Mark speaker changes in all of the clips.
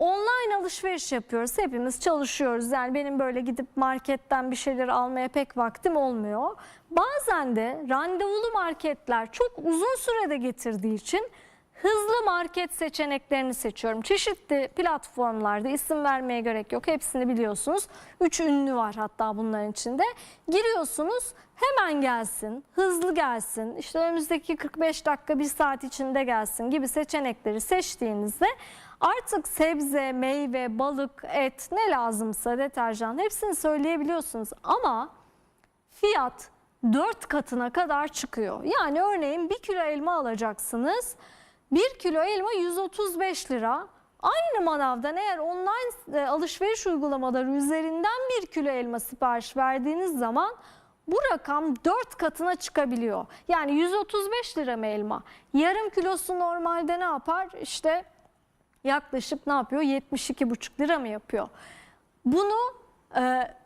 Speaker 1: Online alışveriş yapıyoruz. Hepimiz çalışıyoruz. Yani benim böyle gidip marketten bir şeyler almaya pek vaktim olmuyor. Bazen de randevulu marketler çok uzun sürede getirdiği için hızlı market seçeneklerini seçiyorum. Çeşitli platformlarda isim vermeye gerek yok. Hepsini biliyorsunuz. Üç ünlü var hatta bunların içinde. Giriyorsunuz hemen gelsin, hızlı gelsin, işte önümüzdeki 45 dakika, bir saat içinde gelsin gibi seçenekleri seçtiğinizde artık sebze, meyve, balık, et ne lazımsa deterjan hepsini söyleyebiliyorsunuz. Ama fiyat 4 katına kadar çıkıyor. Yani örneğin 1 kilo elma alacaksınız. 1 kilo elma 135 lira. Aynı manavdan eğer online e, alışveriş uygulamaları üzerinden 1 kilo elma sipariş verdiğiniz zaman bu rakam 4 katına çıkabiliyor. Yani 135 lira mı elma? Yarım kilosu normalde ne yapar? İşte yaklaşık ne yapıyor? 72,5 lira mı yapıyor? Bunu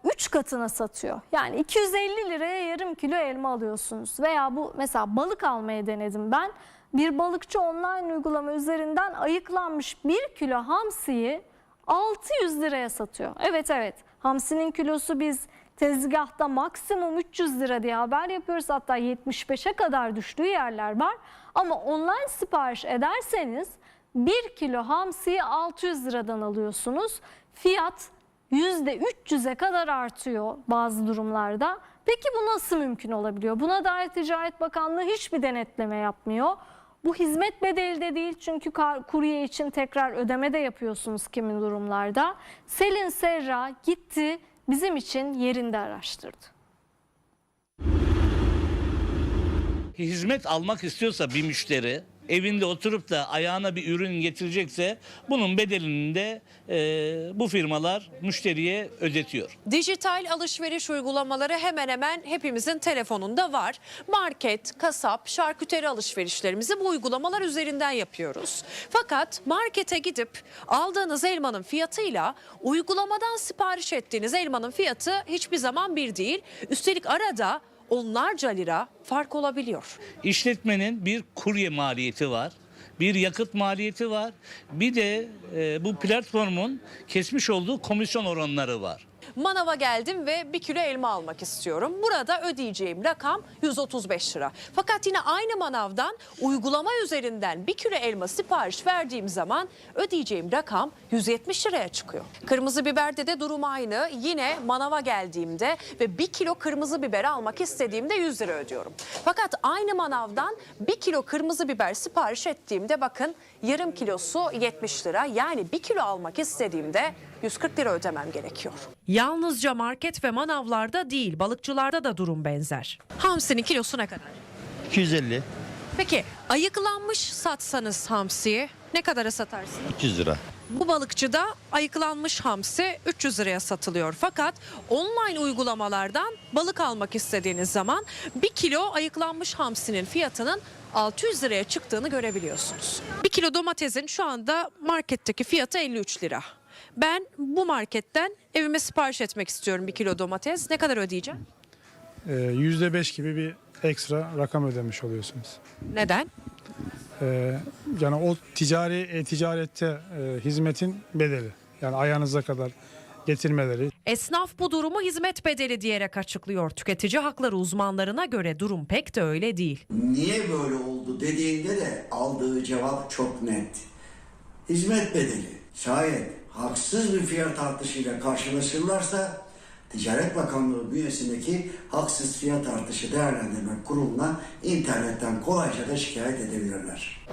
Speaker 1: 3 katına satıyor. Yani 250 liraya yarım kilo elma alıyorsunuz. Veya bu mesela balık almaya denedim ben. Bir balıkçı online uygulama üzerinden ayıklanmış 1 kilo hamsiyi 600 liraya satıyor. Evet evet hamsinin kilosu biz tezgahta maksimum 300 lira diye haber yapıyoruz. Hatta 75'e kadar düştüğü yerler var. Ama online sipariş ederseniz 1 kilo hamsiyi 600 liradan alıyorsunuz. Fiyat %300'e kadar artıyor bazı durumlarda. Peki bu nasıl mümkün olabiliyor? Buna dair Ticaret Bakanlığı hiçbir denetleme yapmıyor. Bu hizmet bedeli de değil çünkü kurye için tekrar ödeme de yapıyorsunuz kimin durumlarda. Selin Serra gitti bizim için yerinde araştırdı.
Speaker 2: hizmet almak istiyorsa bir müşteri evinde oturup da ayağına bir ürün getirecekse bunun bedelini de e, bu firmalar müşteriye ödetiyor.
Speaker 3: Dijital alışveriş uygulamaları hemen hemen hepimizin telefonunda var. Market, kasap, şarküteri alışverişlerimizi bu uygulamalar üzerinden yapıyoruz. Fakat markete gidip aldığınız elmanın fiyatıyla uygulamadan sipariş ettiğiniz elmanın fiyatı hiçbir zaman bir değil. Üstelik arada onlarca lira fark olabiliyor.
Speaker 2: İşletmenin bir kurye maliyeti var. Bir yakıt maliyeti var. Bir de e, bu platformun kesmiş olduğu komisyon oranları var.
Speaker 3: Manava geldim ve bir kilo elma almak istiyorum. Burada ödeyeceğim rakam 135 lira. Fakat yine aynı manavdan uygulama üzerinden bir kilo elma sipariş verdiğim zaman ödeyeceğim rakam 170 liraya çıkıyor. Kırmızı biberde de durum aynı. Yine manava geldiğimde ve bir kilo kırmızı biber almak istediğimde 100 lira ödüyorum. Fakat aynı manavdan bir kilo kırmızı biber sipariş ettiğimde bakın yarım kilosu 70 lira. Yani bir kilo almak istediğimde 140 lira ödemem gerekiyor. Yalnızca market ve manavlarda değil balıkçılarda da durum benzer. Hamsinin kilosu ne kadar?
Speaker 4: 250,
Speaker 3: Peki ayıklanmış satsanız hamsiyi ne kadara satarsınız?
Speaker 4: 300 lira.
Speaker 3: Bu balıkçıda ayıklanmış hamsi 300 liraya satılıyor. Fakat online uygulamalardan balık almak istediğiniz zaman 1 kilo ayıklanmış hamsinin fiyatının 600 liraya çıktığını görebiliyorsunuz. 1 kilo domatesin şu anda marketteki fiyatı 53 lira. Ben bu marketten evime sipariş etmek istiyorum 1 kilo domates. Ne kadar ödeyeceğim?
Speaker 5: Ee, %5 gibi bir ekstra rakam ödemiş oluyorsunuz.
Speaker 3: Neden?
Speaker 5: Ee, yani o ticari e-ticarette e, hizmetin bedeli. Yani ayağınıza kadar getirmeleri.
Speaker 3: Esnaf bu durumu hizmet bedeli diyerek açıklıyor. Tüketici hakları uzmanlarına göre durum pek de öyle değil.
Speaker 6: niye böyle oldu dediğinde de aldığı cevap çok net. Hizmet bedeli. Şayet haksız bir fiyat artışıyla karşılaşırlarsa Ticaret Bakanlığı bünyesindeki haksız fiyat artışı değerlendirme kuruluna internetten kolayca da şikayet edebilirler.